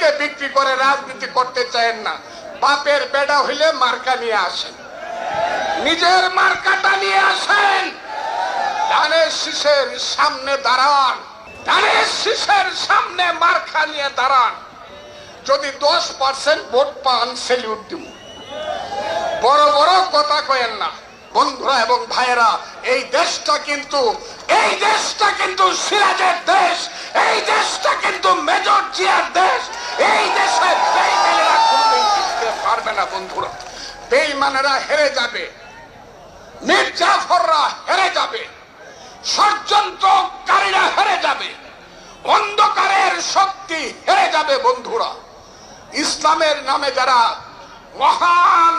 ইজ্জতকে বিক্রি করে, রাজনীতি করতে চায়েন না। বাপের বেডা হইলে মার্কা নিয়ে আসেন। নিজের মার্কাটা নিয়ে আসেন। ধানের শীষের সামনে দাঁড়ান। ধানের শীষের সামনে মার্কা নিয়ে দাঁড়ান। যদি দশ পার্সেন্ট ভোট পান সেলিউট দিব। বড় বড় কথা কয়েন না। বন্ধুরা এবং ভাইয়েরা, এই দেশটা কিন্তু, এই দেশটা কিন্তু সিরাজের দেশ, এই দেশটা কিন্তু মেজর জিয়ার দেশ, এই দেশে বেইমানেরা কোনোদিন পারবে না বন্ধুরা। বেইমানেরা হেরে যাবে মির্জাফররা হেরে যাবে, ষড়যন্ত্রকারীরা হেরে যাবে, অন্ধকারের শক্তি হেরে যাবে বন্ধুরা। ইসলামের নামে যারা মহান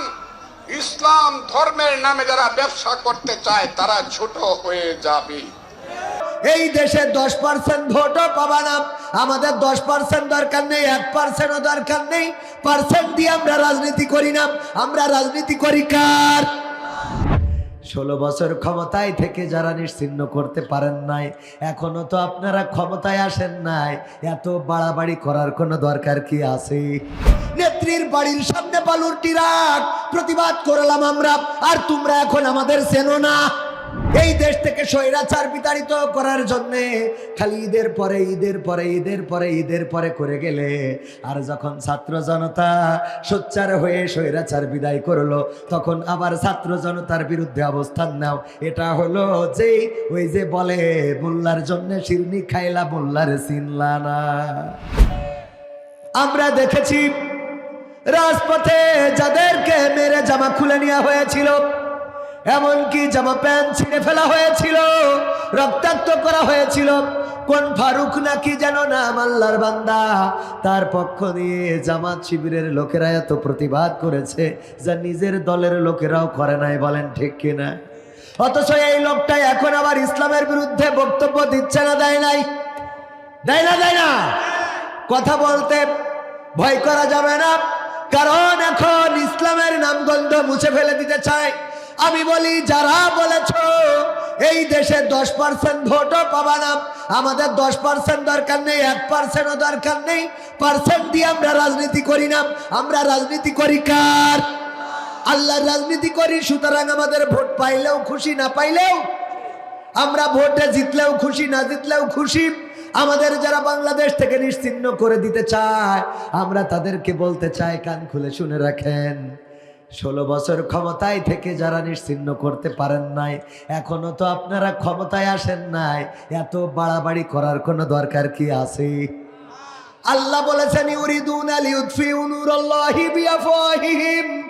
ইসলাম ধর্মের নামে যারা ব্যবসা করতে চায়, তারা ছোট হয়ে যাবে। এই দেশে দশ পার্সেন্ট ভোটও পাবা না। আমাদের দশ পার্সেন্ট দরকার নেই, এক পার্সেন্টও দরকার নেই। পার্সেন্ট দিয়ে আমরা রাজনীতি করি না। আমরা রাজনীতি করি কার? ষোলো বছর ক্ষমতায় থেকে যারা নিশ্চিন্ন করতে পারেন নাই, এখনও তো আপনারা ক্ষমতায় আসেন নাই, এত বাড়াবাড়ি করার কোনো দরকার কি আছে? নেত্রীর বাড়ির সামনে বালুর টিরাক প্রতিবাদ করলাম আমরা, আর তোমরা এখন আমাদের চেনো না। এই দেশ থেকে স্বৈরাচার বিতাড়িত করার জন্য খালি ঈদের পরে ঈদের পরে ঈদের পরে ঈদের পরে করে গেলে। আর যখন ছাত্র জনতা সোচ্চার হয়ে স্বৈরাচার বিদায় করল, তখন আবার ছাত্র জনতার বিরুদ্ধে অবস্থান নাও। এটা হলো যে, ওই যে বলে, মোল্লার জন্য শিরনি খাইলা, মোল্লার চিনলা না। আমরা দেখেছি, রাজপথে যাদেরকে মেরে জামা খুলে নেওয়া হয়েছিল এমনকি জামা প্যান্ট ছিঁড়ে ফেলা হয়েছিল, রক্তাক্ত করা হয়েছিল। কোন ফারুক নাকি যেন নাম আল্লাহর বান্দা। তার পক্ষ দিয়ে জামাত শিবিরের লোকেরা এত প্রতিবাদ করেছে যা নিজের দলের লোকেরাও করে নাই, বলেন ঠিক কিনা? অথচ এই লোকটা এখন আবার ইসলামের বিরুদ্ধে বক্তব্য দিচ্ছে না, দেয় নাই? দেয় না দেয় না? কথা বলতে ভয় করা যাবে না। কারণ এখন ইসলামের নামগন্ধ মুছে ফেলে দিতে চায়। আমি বলি, যারা বলেছ, এই দেশে দশ পার্সেন্ট ভোটও পাবা না। আমাদের দশ পার্সেন্ট দরকার নেই, এক পার্সেন্টও দরকার নেই। পার্সেন্ট দিয়ে আমরা রাজনীতি করি না। আমরা রাজনীতি করি কার? আল্লাহর রাজনীতি করি, সুতরাং আমাদের ভোট পাইলেও খুশি, না পাইলেও? আমরা ভোটে জিতলেও খুশি, না জিতলেও খুশি। আমাদের যারা বাংলাদেশ থেকে নিশ্চিন্ন করে দিতে চায়, আমরা তাদেরকে বলতে চাই, কান খুলে শুনে রাখেন। ষোলো বছর ক্ষমতায় থেকে যারা নিশ্চিন্ন করতে পারেন নাই, এখনও তো আপনারা ক্ষমতায় আসেন নাই, এত বাড়াবাড়ি করার কোনো দরকার কি আছে? আল্লাহ বলেছেন, ইউরিদুন আলী উৎফি বিআফওয়াহিহিম। আল্লাহু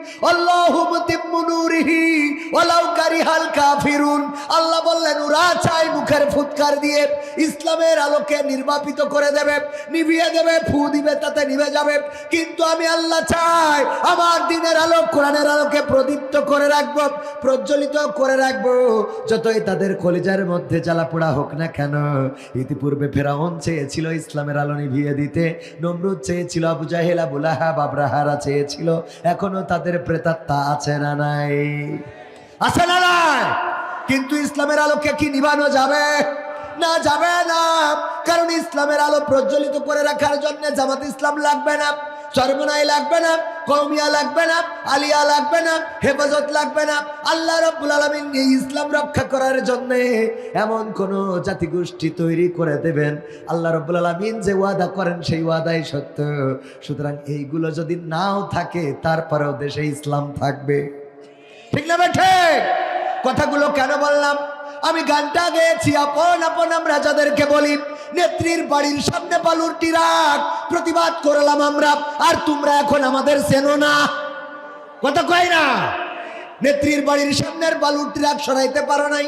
প্রদীপ্ত করে রাখব, প্রজ্বলিত করে রাখব। যতই তাদের কলিজার মধ্যে জ্বালা পোড়া হোক না কেন, ইতিপূর্বে ফেরাউন চেয়েছিল ইসলামের আলো নিভিয়ে দিতে, নমরুদ চেয়েছিল, আবু জাহেল, আবু লাহাব, আব্রাহারা চেয়েছিল, এখনও তাদের প্রেতাত্মা আছে না নাই? আছে না নাই? কিন্তু ইসলামের আলোকে কি নিবানো যাবে? না যাবে না। কারণ ইসলামের আলো প্রজ্বলিত করে রাখার জন্য জামাত ইসলাম লাগবে না। চরমনাই লাগবে না কৌমিয়া লাগবে না, আলিয়া লাগবে না, হেফাজত লাগবে না। আল্লাহ রব্বুল আলমিন এই ইসলাম রক্ষা করার জন্যে এমন কোন জাতিগোষ্ঠী তৈরি করে দেবেন। আল্লাহ রব্বুল আলমিন যে ওয়াদা করেন সেই ওয়াদাই সত্য। সুতরাং এইগুলো যদি নাও থাকে, তারপরেও দেশে ইসলাম থাকবে। ঠিক না বেঠে কথাগুলো কেন বললাম? আমি গানটা গেয়েছি, আপন আপন আমরা যাদেরকে বলি, নেত্রীর বাড়ির সামনে বালুর টিরাক, প্রতিবাদ করলাম আমরা, আর তোমরা এখন আমাদের চেনো না। কথা কয় না? নেত্রীর বাড়ির সামনের বালুর ট্রাক সরাইতে পারো নাই,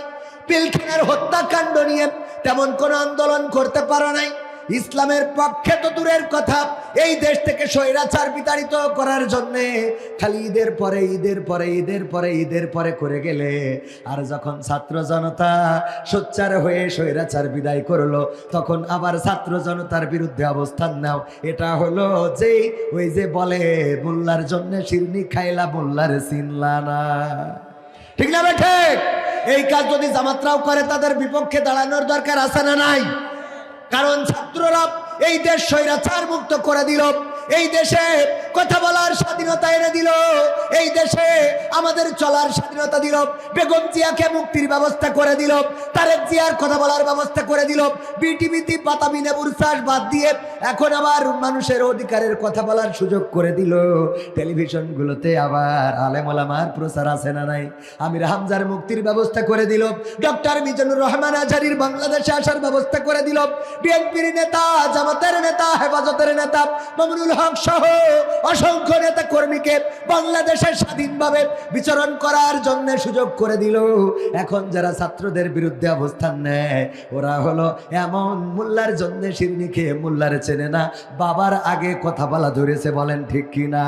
পিলখানের হত্যাকাণ্ড নিয়ে তেমন কোনো আন্দোলন করতে পারো নাই। ইসলামের পক্ষে তো দূরের কথা। এই দেশ থেকে স্বৈরাচার বিতাড়িত করার জন্য খালি ঈদের পরে ঈদের পরে ঈদের পরে ঈদের পরে করে গেলে। আর যখন ছাত্র জনতা সোচ্চার হয়ে স্বৈরাচার বিদায় করল, তখন আবার ছাত্র জনতার বিরুদ্ধে অবস্থান নাও। এটা হলো যে, ওই যে বলে, মোল্লার জন্য শিরনি খাইলা, মোল্লার চিনলা না। ঠিক না বেঠে এই কাজ যদি জামাতরাও করে, তাদের বিপক্ষে দাঁড়ানোর দরকার আছে না নাই? কারণ ছাত্ররা এই দেশ স্বৈরাচার মুক্ত করে দিল। এই দেশে কথা বলার স্বাধীনতা এনে দিল। এই দেশে আমাদের চলার স্বাধীনতা দিল। বেগম জিয়াকে মুক্তির ব্যবস্থা করে দিল। তারেক জিয়ার কথা বলার ব্যবস্থা করে দিল। বিটিভিতে বাতাবি নেবুর চাষ বাদ দিয়ে এখন আবার মানুষের অধিকারের কথা বলার সুযোগ করে দিল। টেলিভিশনগুলোতে আবার আলেমলামার প্রচার আছে না নাই? আমির হামজার মুক্তির ব্যবস্থা করে দিল। ডক্টর মিজানুর রহমান আজারির বাংলাদেশে আসার ব্যবস্থা করে দিল। বিএনপির নেতা, জামাতের নেতা, হেফাজতের নেতা, মামুনুল হক সহ অসংখ্য নেতা কর্মীকে বাংলাদেশে স্বাধীনভাবে বিচরণ করার জন্য সুযোগ করে দিল। এখন যারা ছাত্রদের বিরুদ্ধে অবস্থান নেয়, ওরা হলো এমন মোল্লার জন্য শিরনি খেয়ে মোল্লার চেনে না। বাবার আগে কথা বলা ধরেছে, বলেন ঠিক কি না?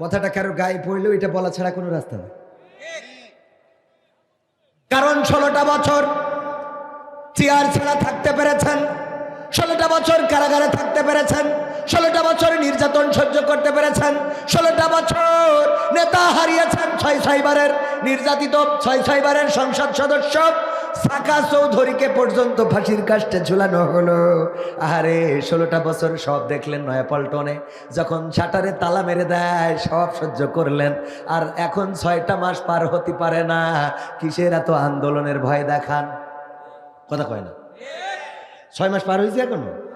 কথাটা কারও গায়ে পড়লেও এটা বলা ছাড়া কোনো রাস্তা নেই। কারণ ষোলোটা বছর চেয়ার ছাড়া থাকতে পেরেছেন, ষোলোটা বছর কারাগারে থাকতে পেরেছেন ষোলোটা বছর নির্যাতন সহ্য করতে পেরেছেন, ষোলোটা বছর নেতা হারিয়েছেন ছয় ছয়বারের নির্যাতিত ছয় ছয়বারের সংসদ সদস্য। সাকা চৌধুরীকে পর্যন্ত ফাঁসির কাষ্টে ঝুলানো হলো। আরে ষোলোটা বছর সব দেখলেন নয়াপল্টনে যখন শাটারে তালা মেরে দেয়, সব সহ্য করলেন। আর এখন ছয়টা মাস পার হতে পারে না। কিসের এত আন্দোলনের ভয় দেখান? কথা কয় না। ছয় মাস পার হয়েছে এখনও?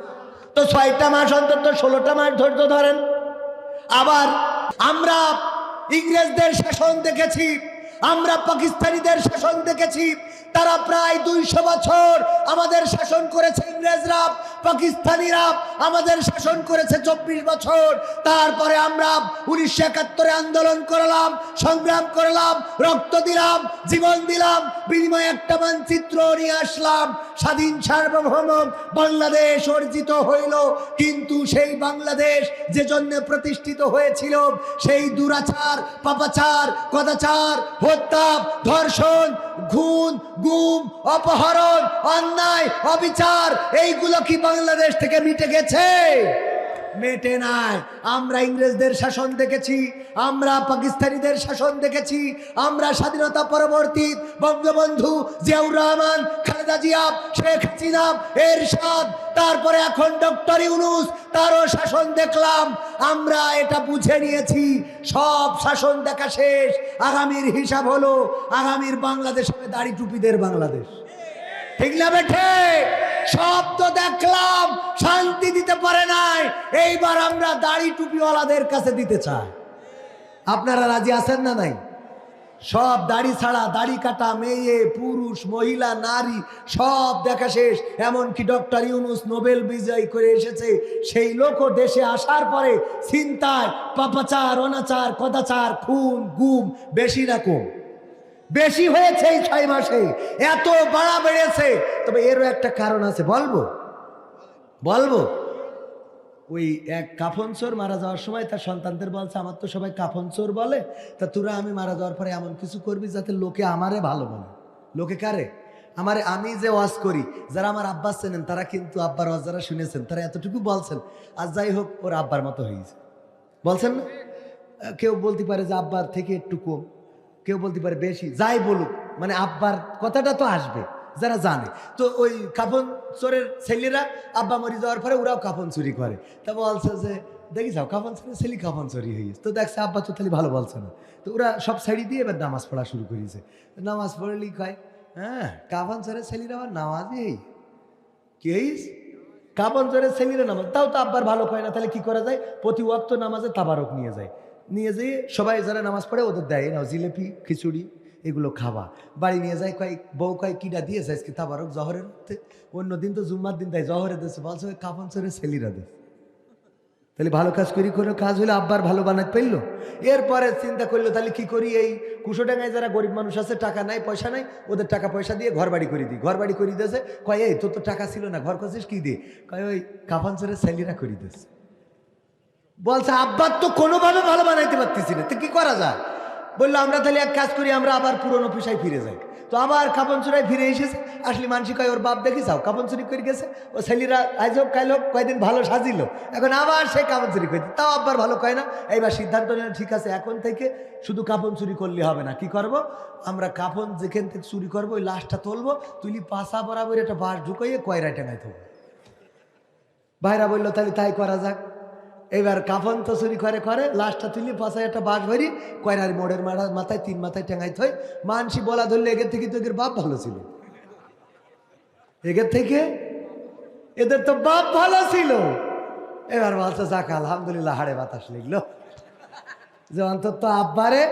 তো ছয়টা মাস অন্তত ষোলোটা মাস ধৈর্য ধরেন। আবার আমরা ইংরেজদের শাসন দেখেছি আমরা পাকিস্তানিদের শাসন দেখেছি। তারা প্রায় দুইশো বছর আমাদের শাসন করেছে ইংরেজরা, পাকিস্তানিরা আমাদের শাসন করেছে চব্বিশ বছর। তারপরে আমরা উনিশশো একাত্তরে আন্দোলন করলাম, সংগ্রাম করলাম, রক্ত দিলাম, জীবন দিলাম, বিনিময়ে একটা মানচিত্র নিয়ে আসলাম। স্বাধীন সার্বভৌম বাংলাদেশ অর্জিত হইল, কিন্তু সেই বাংলাদেশ যে জন্য প্রতিষ্ঠিত হয়েছিল, সেই দুরাচার, পাপাচার, কদাচার হত্যা ধর্ষণ, ঘুণ, গুম, অপহরণ, অন্যায়, অবিচার, এইগুলো কি বাংলাদেশ থেকে মিটে গেছে? মেটে নাই। আমরা ইংরেজদের শাসন দেখেছি, আমরা পাকিস্তানিদের শাসন দেখেছি, আমরা স্বাধীনতা পরবর্তী বঙ্গবন্ধু জিয়াউর রহমান তারপরে এখন ডক্টর ইউনুস, তারও শাসন দেখলাম। আমরা এটা বুঝে নিয়েছি, সব শাসন দেখা শেষ। আগামীর হিসাব হলো, আগামীর বাংলাদেশ হবে দাড়ি টুপিদের বাংলাদেশ। ঠিক না বেঠে? সব তো দেখলাম, শান্তি দিতে পারে নাই। এইবার আমরা দাড়ি টুপিওয়ালাদের কাছে দিতে চাই। আপনারা রাজি আছেন না নাই? সব দাড়ি ছাড়া, দাড়ি কাটা, মেয়ে, পুরুষ, মহিলা, নারী, সব দেখা শেষ। এমনকি ডক্টর ইউনুস নোবেল বিজয় করে এসেছে। সেই লোকও দেশে আসার পরে চিন্তায় পাপাচার, অনাচার, কদাচার, খুন, গুম, বেশি না কম বেশি হয়েছে এই ছয় মাসে। এত বাড়া বেড়েছে। তবে এরও একটা কারণ আছে, বলব? বলব? ওই এক কাফন চোর মারা যাওয়ার সময় তার সন্তানদের বলছে, আমার তো সবাই কাফন চোর বলে, তা তোরা আমি মারা যাওয়ার পরে এমন কিছু করবি যাতে লোকে আমারে ভালো বলে? লোকে কারে? আমারে আমি যে ওয়াজ করি, যারা আমার আব্বাস চেনেন, তারা কিন্তু আব্বার ওয়াজ যারা শুনেছেন, তারা এতটুকু বলছেন, আর যাই হোক, ওর আব্বার মতো হয়েছে বলছেন না? কেউ বলতে পারে যে আব্বার থেকে একটু কম, কেউ বলতে পারে বেশি, যাই বলুক মানে আব্বার কথাটা তো আসবে। যারা জানে। তো ওই কাফন চোরের ছেলেরা আব্বা মরি যাওয়ার পরে ওরাও কাফন চুরি করে। তা বলছে যে, দেখি যাও, কাফন চুরি ছেলে কাফন চুরি হয়ে গেছে। তো দেখছে আব্বা তো তাহলে ভালো বলছে না। তো ওরা সব সাইডি দিয়ে এবার নামাজ পড়া শুরু করেছে। নামাজ পড়লেই কয় হ্যাঁ কাফন চোরের ছেলেরা আবার নামাজই কি হইস? কাপন জোরে ছেলেরা নামাজ। তাও তো আব্বার ভালো কয় না, তাহলে কি করা যায়? প্রতি ওয়াক্ত নামাজে তাবারক নিয়ে যায়। নিয়ে যেয়ে সবাই যারা নামাজ পড়ে ওদের দেয় নাও জিলেপি, খিচুড়ি। এগুলো খাওয়া বাড়ি নিয়ে যায় কয়, বউ কয় কিটা দিয়ে যায় আজকে তাবারক জহরের অন্য দিন তো জুম্মার দিন দেয় জহরে দেশে বলছে কাপন চোরে ছেলেরা দেয় তাহলে ভালো কাজ করি, কোনো কাজ হলে আব্বার ভালো বানাতে পারল এরপরে চিন্তা করল, তাহলে কি করি এই কুশোডাঙ্গায় যারা গরিব মানুষ আছে, টাকা নাই, পয়সা নাই, ওদের টাকা পয়সা দিয়ে ঘর বাড়ি করে দিই। ঘর বাড়ি করে দিয়েছে কয়, এই, তোর তো টাকা ছিল না, ঘর করছিস কি দিয়ে? কয়, ওই কাফানচরের স্যালিরা করে দিয়েছে বলছে, আব্বার তো কোনোভাবে ভালো বানাইতে পারতেছি না। তো কি করা যায়? বলল, আমরা তাহলে এক কাজ করি, আমরা আবার পুরনো পেশায় ফিরে যাই। তো আবার কাপন চুরাই ফিরে এসেছে। আসলে মানসি কয়, ওর বাপ দেখি যাও, কাপন চুরি করে গেছে। ও ছেলেরা আজ হোক, কাল হোক কয়েকদিন ভালো সাজিল এখন আবার সে কাপন চুরি করে তাও আব্বার ভালো কয় না। এইবার সিদ্ধান্ত নিল ঠিক আছে, এখন থেকে শুধু কাপন চুরি করলে হবে না, কি করব? আমরা কাপন যেখান থেকে চুরি করব, ওই লাশটা তুলবো, তুলি পাশা বরাবর একটা বাস ঢুকাইয়ে কয়রা টেঙাই থাকব ভাইরা বলল, তাহলে তাই করা যাক। এবার কাফন তো চুরি করে করে, লাশটা তুলি পাশায় একটা বাঘ ভরি কয়রার মোড়ের মাথা মাথায় তিন মাথায় টেঙাই থই মানসি বলা ধরলে এগের থেকে তো এদের বাপ ভালো ছিল। এগের থেকে এদের তো বাপ ভালো ছিল। এবার বলছে, যাক, আলহামদুলিল্লাহ, হাড়ে বাতাস লিখলো। যে অন্তত আব্বারে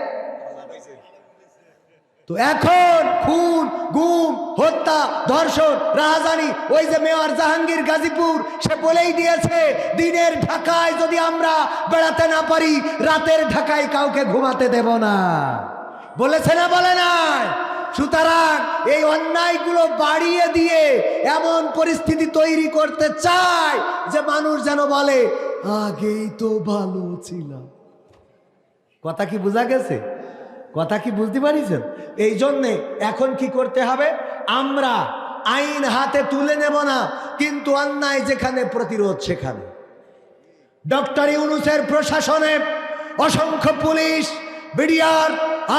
তো এখন খুন, গুম, হত্যা, ধর্ষণ রাজধানী ওই যে মেয়র জাহাঙ্গীর গাজীপুর, সে বলেই দিয়েছে, দিনের ঢাকায় যদি আমরা বেড়াতে না পারি, রাতের ঢাকায় কাউকে ঘুমাতে দেব না। বলেছে না, বলে নাই? সুতরাং এই অন্যায়গুলো বাড়িয়ে দিয়ে এমন পরিস্থিতি তৈরি করতে চায় যে মানুষ যেন বলে, আগেই তো ভালো ছিলাম। কথা কি বোঝা গেছে? কথা কি বুঝতে পারিছেন? এই জন্যে এখন কি করতে হবে? আমরা আইন হাতে তুলে নেব না, কিন্তু অন্যায় যেখানে, প্রতিরোধ সেখানে। ডক্টর ইউনুসের প্রশাসনে অসংখ্য পুলিশ, বিডিআর,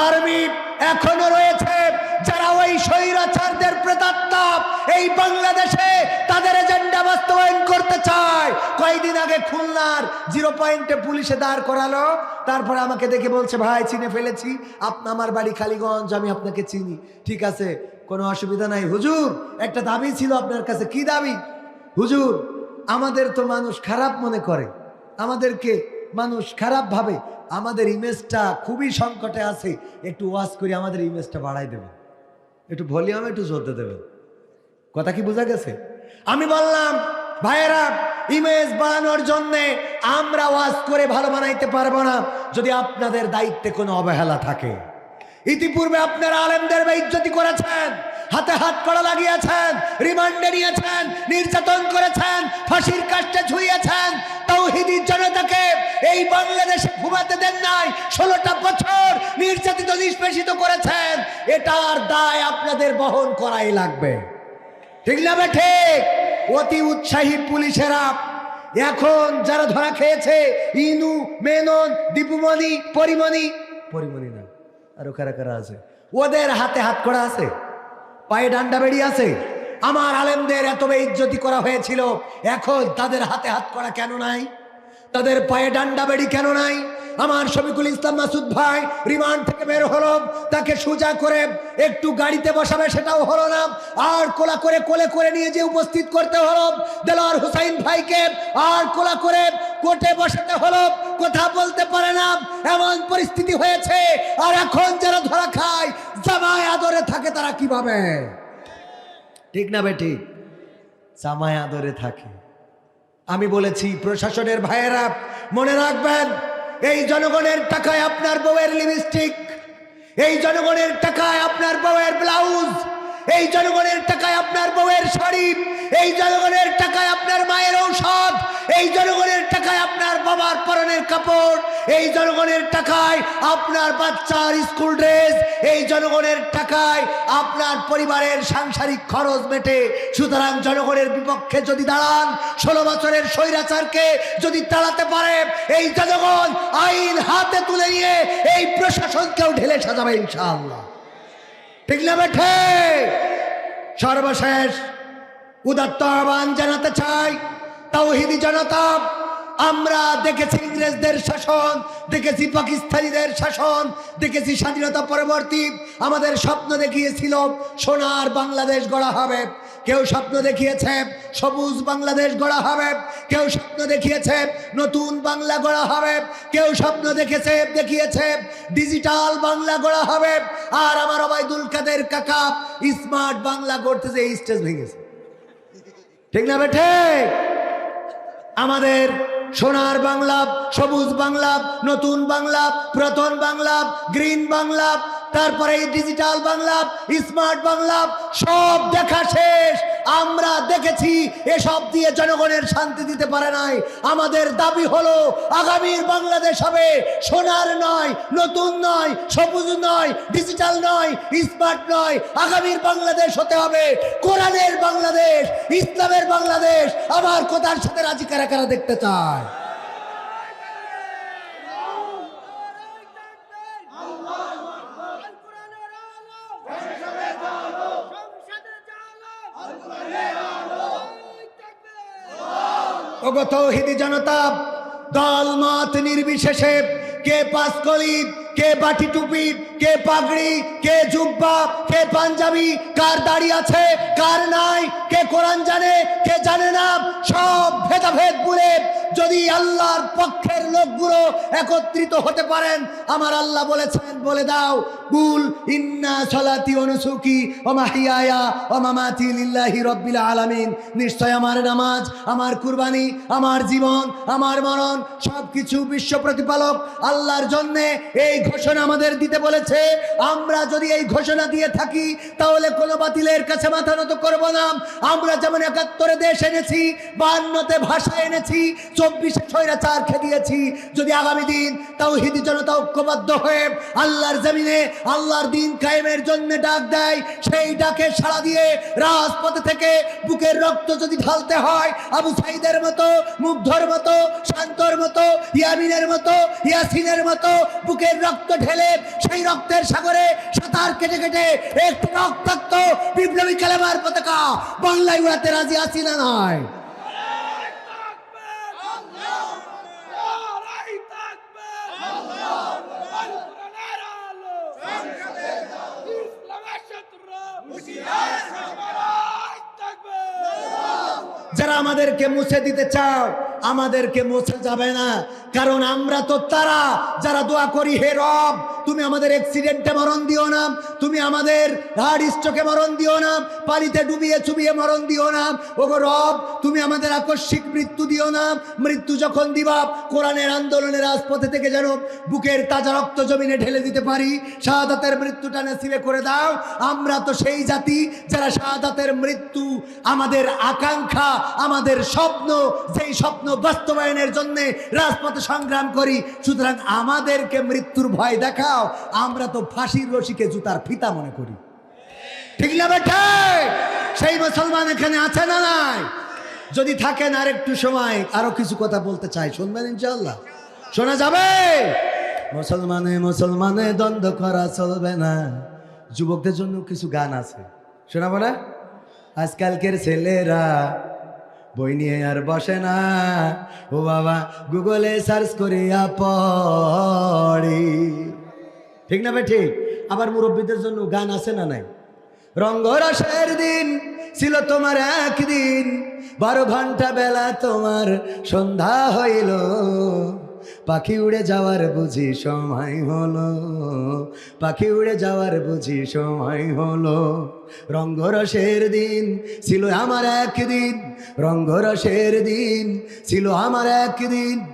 আর্মি এখনও রয়েছে যারা ওই স্বৈরাচারদের প্রেতাত্মা এই বাংলাদেশে তাদের এজেন্ডা বাস্তবায়ন করতে চায়। কয়েকদিন আগে খুলনার জিরো পয়েন্টে পুলিশে দাঁড় করালো। তারপরে আমাকে দেখে বলছে, ভাই, চিনে ফেলেছি। আপ- আমার বাড়ি খালিগঞ্জ, আমি আপনাকে চিনি। ঠিক আছে, কোনো অসুবিধা নাই। হুজুর, একটা দাবি ছিল আপনার কাছে। কি দাবি? হুজুর, আমাদের তো মানুষ খারাপ মনে করে। আমাদেরকে মানুষ খারাপ ভাবে, আমাদের ইমেজটা খুবই সংকটে আছে, একটু ওয়াজ করে আমাদের ইমেজটা বাড়াই দেবেন। একটু ভলিউম একটু জোরতে দেবেন। কথা কি বোঝা গেছে? আমি বললাম, ভাইয়েরা ইমেজ বাড়ানোর জন্যে আমরা ওয়াজ করে ভালো বানাইতে পারব না, যদি আপনাদের দায়িত্বে কোনো অবহেলা থাকে। ইতিপূর্বে আপনারা আলেমদের বেইজ্জতি করেছেন। হাতে হাত কড়া লাগিয়েছেন রিমান্ডে নিয়েছেন, নির্যাতন করেছেন, ফাঁসির কাষ্টে ঝুইয়েছেন তৌহিদি জনতাকে এই বাংলাদেশে ঘুমাতে দেন নাই, ষোলোটা বছর নির্যাতিত, নিষ্পেষিত করেছেন। এটার দায় আপনাদের বহন করাই লাগবে। ঠিক না ঠিক? অতি উৎসাহী পুলিশেরা এখন যারা ধরা খেয়েছে, ইনু, মেনন, দীপুমণি, পরিমণি পরিমণি না, আরও কারা কারা আছে? ওদের হাতে হাত করা আছে? পায়ে ডান্ডা বেড়ি আছে। আমার আলেমদের এত ইজ্জতি করা হয়েছিল, এখন তাদের হাতে হাত করা কেন নাই? তাদের পায়ে ডান্ডা বেড়ি কেন নাই? আমার শফিকুল ইসলাম মাসুদ ভাই রিমান্ড থেকে বের হলো, তাকে সোজা করে একটু গাড়িতে বসাবে, সেটাও হলো না। আর কোলা করে কোলে করে নিয়ে যে উপস্থিত করতে হলো দেলোয়ার হুসাইন ভাইকে আর কোলা করে কোর্টে বসাতে হলো। কথা বলতে পারে না, এমন পরিস্থিতি হয়েছে। আর এখন যারা ধরা খায় জামায় আদরে থাকে তারা কীভাবে? ঠিক না বেটি? জামায় আদরে থাকে। আমি বলেছি, প্রশাসনের ভাইয়েরা, মনে রাখবেন এই জনগণের টাকায় আপনার বউয়ের লিপস্টিক এই জনগণের টাকায় আপনার বউয়ের ব্লাউজ এই জনগণের টাকায় আপনার বউয়ের শাড়ি, এই জনগণের টাকায় আপনার মায়ের ঔষধ, এই জনগণের টাকায় আপনার বাবার পরনের কাপড়, এই জনগণের টাকায় আপনার বাচ্চার স্কুল ড্রেস, এই জনগণের টাকায় আপনার পরিবারের সাংসারিক খরচ মেটে। সুতরাং জনগণের বিপক্ষে যদি দাঁড়ান, ষোলো বছরের স্বৈরাচারকে যদি তাড়াতে পারে, এই জনগণ আইন হাতে তুলে নিয়ে এই প্রশাসনকেও ঢেলে সাজাবে ইনশাআল্লাহ। ঠিক না বেঠে সর্বশেষ উদাত্ত আহ্বান জানাতে চাই, তাওহিদি জনতা, আমরা দেখেছি ইংরেজদের শাসন, দেখেছি পাকিস্তানিদের শাসন, দেখেছি স্বাধীনতা পরবর্তী, আমাদের স্বপ্ন দেখিয়েছিল সোনার বাংলাদেশ গড়া হবে। কেউ স্বপ্ন দেখিয়েছে সবুজ বাংলাদেশ গড়া হবে। কেউ স্বপ্ন দেখিয়েছে নতুন বাংলা গড়া হবে। কেউ স্বপ্ন দেখেছে, দেখিয়েছে ডিজিটাল বাংলা গড়া হবে। আর আমার অবায়দুল কাদের কাকা স্মার্ট বাংলা করতে যে স্টেজ ভেঙেছে। ঠিক না বেঠে? আমাদের সোনার বাংলা, সবুজ বাংলা, নতুন বাংলা, পুরাতন বাংলা, গ্রিন বাংলা তারপরে এই ডিজিটাল বাংলা স্মার্ট বাংলা, সব দেখা শেষ। আমরা দেখেছি, এসব দিয়ে জনগণের শান্তি দিতে পারে নাই। আমাদের দাবি হলো, আগামীর বাংলাদেশ হবে সোনার নয়, নতুন নয়, সবুজ নয় ডিজিটাল নয় স্মার্ট নয়। আগামীর বাংলাদেশ হতে হবে কোরআনের বাংলাদেশ, ইসলামের বাংলাদেশ। আবার কোথার সাথে রাজি কারা কারা দেখতে চায়? ওগো হিদি জনতা দল মত নির্বিশেষে কে পাসকলি কে বাটি টুপি, কে পাগড়ি, কে জুব্বা, কে পাঞ্জাবি, কার দাড়ি আছে, কার নাই, কে কোরআন জানে, কে জানে না, সব ভেদাভেদ ভুলে যদি আল্লাহর পক্ষের লোকগুলো একত্রিত হতে পারেন, আমার আল্লাহ বলেছেন, বলে দাও, কুল ইন্না সলাতি অনুসুকি ও মাহিয়ায়া ও মামাতি লিল্লাহি রব্বিল আলামিন। নিশ্চয় আমার নামাজ, আমার কুরবানি, আমার জীবন, আমার মরণ সব কিছু বিশ্ব প্রতিপালক আল্লাহর জন্য এই ঘোষণা আমাদের দিতে বলেছে। আমরা যদি এই ঘোষণা দিয়ে থাকি, তাহলে কোনো বাতিলের কাছে মাথা নত করব না। আমরা যেমন একাত্তরে দেশ এনেছি, বান্নতে ভাষা এনেছি, চব্বিশে ছয়রাচার খেদিয়েছি। যদি আগামী দিন তাও হিদি জনতা ঐক্যবদ্ধ হয়ে আল্লাহর জমিনে আল্লাহর দিন কায়েমের জন্য ডাক দেয়, সেই ডাকে সাড়া দিয়ে রাজপথে থেকে বুকের রক্ত যদি ঢালতে হয়, আবু সাইদের মতো, মুগ্ধর মতো, শান্তর মতো, ইয়ামিনের মতো, ইয়াসিনের মতো, বুকের রক্ত ঢেলে সেই রক্তের সাগরে সাঁতার কেটে কেটে একটি রক্তাক্ত বিপ্লবী কালেমার পতাকা বাংলায় উড়াতে রাজি আছি না নয়। যারা আমাদেরকে মুছে দিতে চাও আমাদেরকে মুছে যাবে না। কারণ আমরা তো তারা যারা দোয়া করি, হে রব, তুমি আমাদের অ্যাক্সিডেন্টে মরণ দিও না, তুমি আমাদের হার্ট স্ট্রোকে মরণ দিও না, পানিতে ডুবিয়ে চুবিয়ে মরণ দিও না। ওগো রব, তুমি আমাদের আকস্মিক মৃত্যু দিও না। মৃত্যু যখন দিবা, কোরআনের আন্দোলনের রাজপথে থেকে যেন বুকের তাজা রক্ত জমিনে ঢেলে দিতে পারি, শাহাদাতের মৃত্যুটা নসিবে করে দাও। আমরা তো সেই জাতি যারা শাহাদাতের মৃত্যু, আমাদের আকাঙ্ক্ষা, আমাদের স্বপ্ন সেই স্বপ্ন বাস্তবায়নের জন্যে রাজপথে সংগ্রাম করি, সুতরাং আমাদেরকে মৃত্যুর ভয় দেখাও, আমরা তো ফাঁসির রশিকে জুতার ফিতা মনে করি। ঠিক না বেঠে সেই মুসলমান এখানে আছে না নাই? যদি থাকেন আর একটু সময়, আরও কিছু কথা বলতে চাই, শুনবেন ইনশাল্লাহ শোনা যাবে? মুসলমানে মুসলমানে, দ্বন্দ্ব করা চলবে না। যুবকদের জন্য কিছু গান আছে। শোনাবো না? আজকালকের ছেলেরা বই নিয়ে আর বসে না। ও বাবা, গুগলে সার্চ করিয়া পড়ি। ঠিক না ভাই ঠিক? আবার মুরব্বীদের জন্য গান আছে না নাই? রঙ্গরসের দিন ছিল তোমার একদিন, বারো ঘণ্টা বেলা তোমার সন্ধ্যা হইল। পাখি উড়ে যাওয়ার বুঝি সময় হলো। পাখি উড়ে যাওয়ার বুঝি সময় হলো। রঙ্গরসের দিন ছিল আমার একদিন, রঙ্গরসের দিন ছিল আমার একদিন।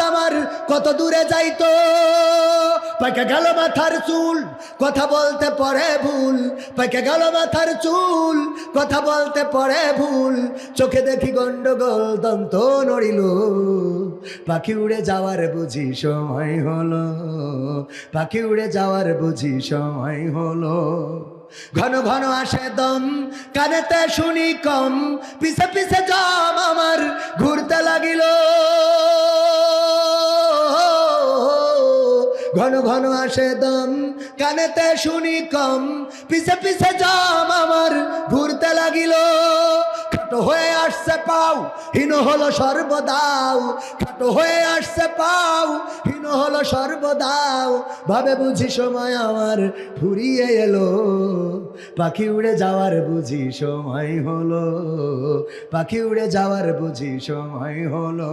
আমার কত দূরে যাইতো? পাকে গেল মাথার চুল, কথা বলতে পড়ে ভুল। পাকে গেল মাথার চুল, কথা বলতে পড়ে ভুল। চোখে দেখি গন্ডগোল দন্ত নড়িল। পাখি উড়ে যাওয়ার বুঝি সময় হলো। পাখি উড়ে যাওয়ার বুঝি সময় হলো। ঘন ঘন আসে দম, কানেতে শুনি কম। পিছে পিছে জম আমার ঘুরতে লাগিল। ঘন ঘন আসে দম, কানেতে শুনি কম। পিছে পিছে জম আমার ঘুরতে লাগিল। খাটো হয়ে আসছে পাও, হীন হলো সর্বদাও। খাটো হয়ে আসছে পাও, হীন হলো সর্বদাও। ভাবে বুঝি সময় আমার ফুরিয়ে এলো। পাখি উড়ে যাওয়ার বুঝি সময় হলো। পাখি উড়ে যাওয়ার বুঝি সময় হলো।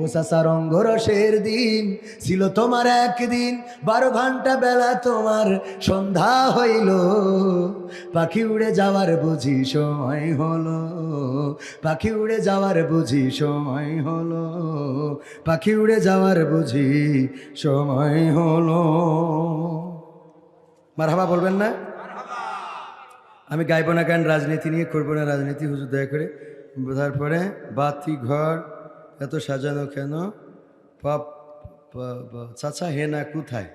ও সাসা রঙ্গরসের দিন ছিল তোমার একদিন, বারো ঘণ্টা বেলা তোমার সন্ধ্যা হইল। পাখি উড়ে যাওয়ার বুঝি সময় হলো, পাখি উড়ে যাওয়ার বুঝি সময় হলো, পাখি উড়ে যাওয়ার বুঝি সময় হলো। মারহাবা বলবেন না? আমি গাইব না গান রাজনীতি নিয়ে করব না, রাজনীতি হুজুর দয়া করে। তারপরে বাতি ঘর এত সাজানো কেন? পাপ চাচা, হে না, কোথায়?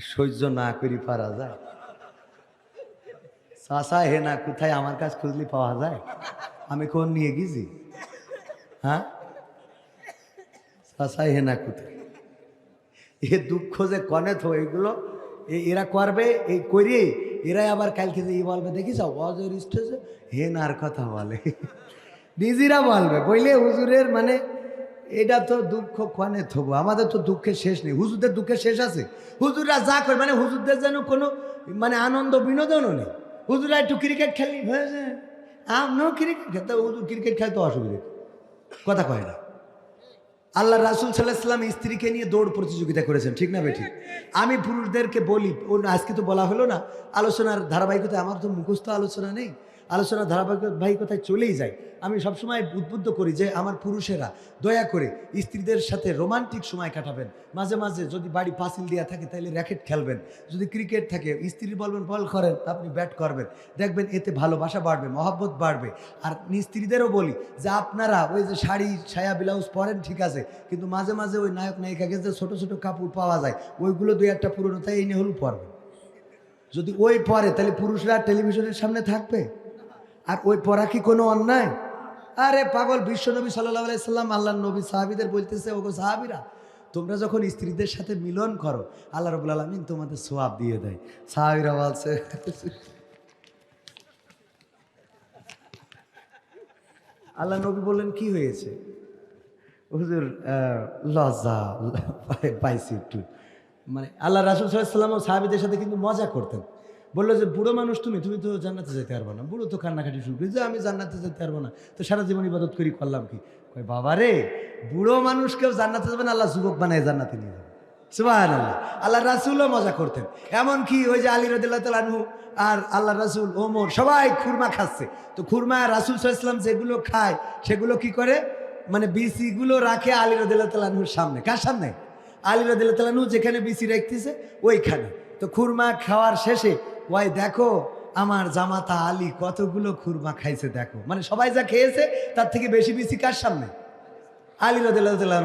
সহ্য না করি পারা যায়। চাচা, হে না, কোথায়? আমার কাছ খুঁজলি পাওয়া যায়? আমি কোন নিয়ে গেছি? হ্যাঁ? চাচা, হে না, কোথায়? এ দুঃখ যে কনে থো এগুলো। এরা করবে এই করি, এরাই আবার কালকে যে ই বলবে দেখি যাও অজর স্টেজে হে নার কথা বলে। নিজেরা বলবে বইলে হুজুরের মানে এটা তো দুঃখ কনে থবো। আমাদের তো দুঃখের শেষ নেই। হুজুরদের দুঃখের শেষ আছে? হুজুররা যা করে মানে হুজুরদের যেন কোনো মানে আনন্দ বিনোদনও নেই। হুজুরা একটু ক্রিকেট খেলি হয়েছে আমরাও ক্রিকেট খেলতে হুজুর ক্রিকেট খেলতে অসুবিধে। কথা কয় না। আল্লাহ রাসুল সাল্লাহ ইসলাম স্ত্রীকে নিয়ে দৌড় প্রতিযোগিতা করেছেন, ঠিক না বেঠিক? আমি পুরুষদেরকে বলি আজকে তো বলা হলো না, আলোচনার ধারাবাহিকতা আমার তো মুখস্থ আলোচনা নেই। আলোচনার ধারাবাহিকতায় চলেই যায়। আমি সবসময় উদ্বুদ্ধ করি যে আমার পুরুষেরা দয়া করে স্ত্রীদের সাথে রোমান্টিক সময় কাটাবেন। মাঝে মাঝে যদি বাড়ি পাঁচিল দেওয়া থাকে তাহলে র্যাকেট খেলবেন। যদি ক্রিকেট থাকে, স্ত্রী বলবেন, বল করেন, আপনি ব্যাট করবেন। দেখবেন এতে ভালোবাসা বাড়বে, মহব্বত বাড়বে। আর স্ত্রীদেরও বলি যে আপনারা ওই যে শাড়ি ছায়া ব্লাউজ পরেন, ঠিক আছে। কিন্তু মাঝে মাঝে ওই নায়ক, নায়িকাকে যে ছোটো ছোটো কাপড় পাওয়া যায়, ওইগুলো দুই একটা পুরনো, তাই এনে হলেও পরবে যদি ওই পরে তাহলে পুরুষরা টেলিভিশনের সামনে থাকবে? আর ওই পড়া কি কোনো অন্যায়? আরে পাগল বিশ্বনবী সাল্লাহ সাল্লাম আল্লাহ নবী সাহাবিদের বলতেছে, ওগো সাহাবিরা, তোমরা যখন স্ত্রীদের সাথে মিলন করো, আল্লাহ রবুল আলমিন তোমাদের সোয়াব দিয়ে দেয়। সাহাবিরা বলছে, আল্লাহ নবী বললেন, কি হয়েছে? হুজুর লজ্জা পাই- পাইছি একটু। মানে আল্লাহ রাসুল সাল্লাম সাহাবিদের সাথে কিন্তু মজা করতেন। বলল যে, বুড়ো মানুষ তুমি তুমি তো জান্নাতে যেতে পারব না। বুড়ো তো কান্নাকাটি শুরু যে আমি জান্নাতে যেতে পারব না। তো সারা জীবন ইবাদত করি, করলাম কি? কই, বাবা রে, বুড়ো মানুষকেও জান্নাতে না, আল্লাহ যুবক বানায় জান্নাতে নিয়ে যাবে। সুবাহান আল্লাহ আল্লাহ রাসুলও মজা করতেন। এমনকি ওই যে আলী রদুল্লাহ আর আল্লাহ রাসুল, ওমর, সবাই খুরমা খাচ্ছে। তো খুরমা রাসুল সাল্লাম যেগুলো খায়, সেগুলো কি করে? মানে বিসিগুলো রাখে আলী রদুল্লাহ সামনে। কার সামনে? আলী রদুল্লাহ যেখানে বিসি রাখতেছে, ওইখানে। তো খুরমা খাওয়ার শেষে ওই দেখো, আমার জামাতা আলী কতগুলো খুরমা খাইছে দেখো। মানে সবাই যা খেয়েছে, তার থেকে বেশি বেশি কার সামনে? আলী রদুল্লাহ